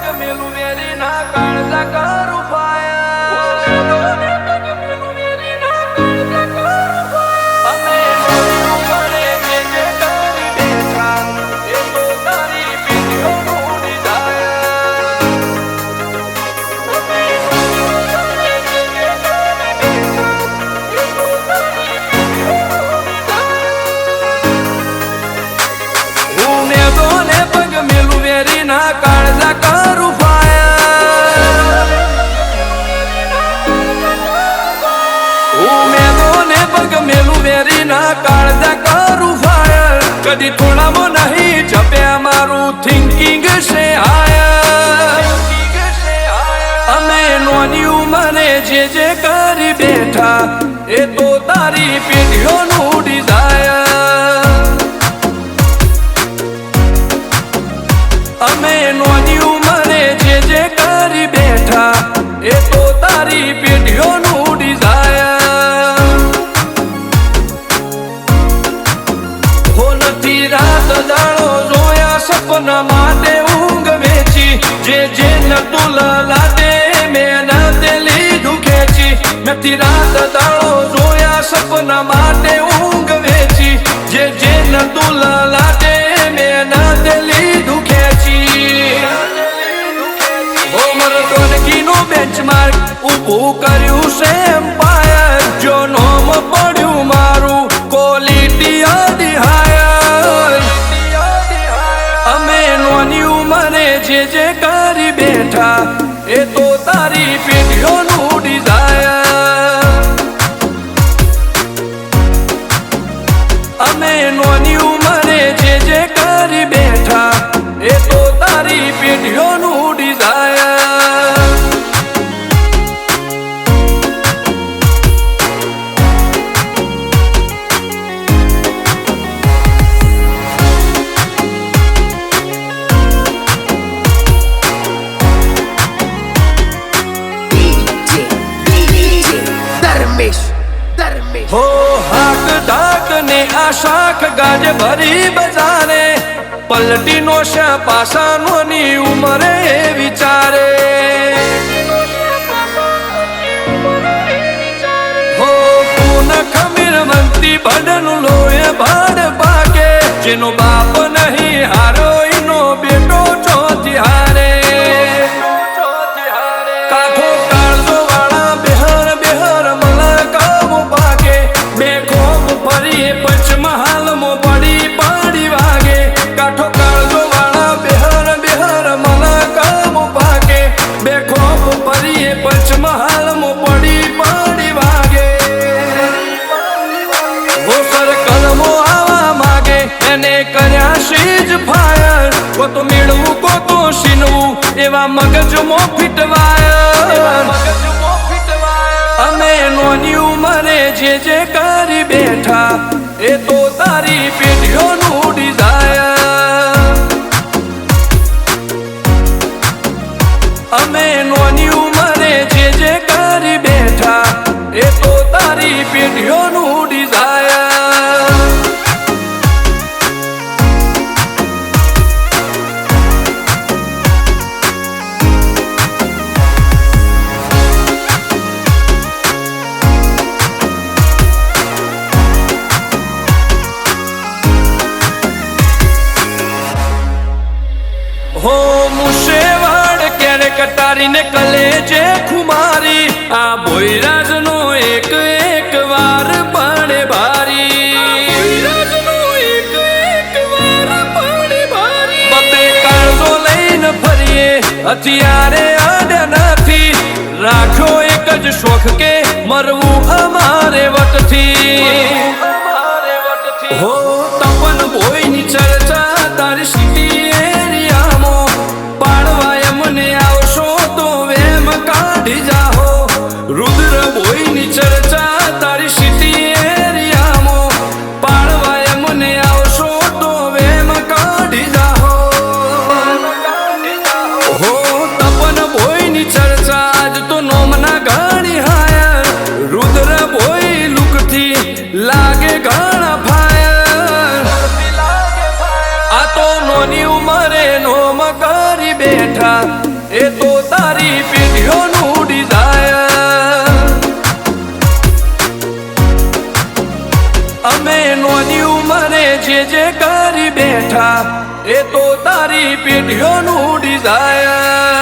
પગ મેલું વેરી ના કાળજા મેલું વેરી ના કાળજા કરું ફાયર. કદી થોડામાં નહીં જપ્યા મારું થિંકિંગ છે હાયર અમે નોની ઉંમરે જે જે કરી બેઠા, એ તો તારી પેઢીઓનું ડિઝાયર અમે નોની ઉંમરે જે જે કરી બેઠા, એ તો તારી જે જે નતું લાદે, મેં નાતે લીધું ખેંચી. નથી રાત દાડો જોયા સપના માટે ઊંઘ વેચી. જે જે નતું લલાતે મેં નાતે લીધું ખેંચી. હોમર ટોનકીનું બેન્ચમાર્ક ઊભું કર્યું છે બેઠા એ તો તારી પેઢીઓનું ધર્મેશ. ધર્મેશ. હો હાક ડાક ને આ શાખ ગાજ ભરી બજારે. પલટીનો શા પાસાનો ની ઉમરે કર્યા શીજ ફાયર કો મેળવું કો શીનવું એવા મગજમો ફિટવાયર અમે નોની ઉંમરે જે જે કરી બેઠા, એ તો તારી પેઢીઓનું ડિઝાયર અમે નોની ઉંમરે જે જે કરી બેઠા, એ તો તારી પેઢીઓનું કટારીને કલેજે ખુમારી. આ ભોયરાજનો એક એક વાર પણ ભારી લઈને ફરીએ. અત્યારે આડે નથી. રાખો એક જ શોખ કે મરવું અમારે એ તો તારી પેઢીઓનું ડિઝાયર અમે નોની ઉંમરે જે જે કરી બેઠા, એ તો તારી પેઢીઓનું ડિઝાયર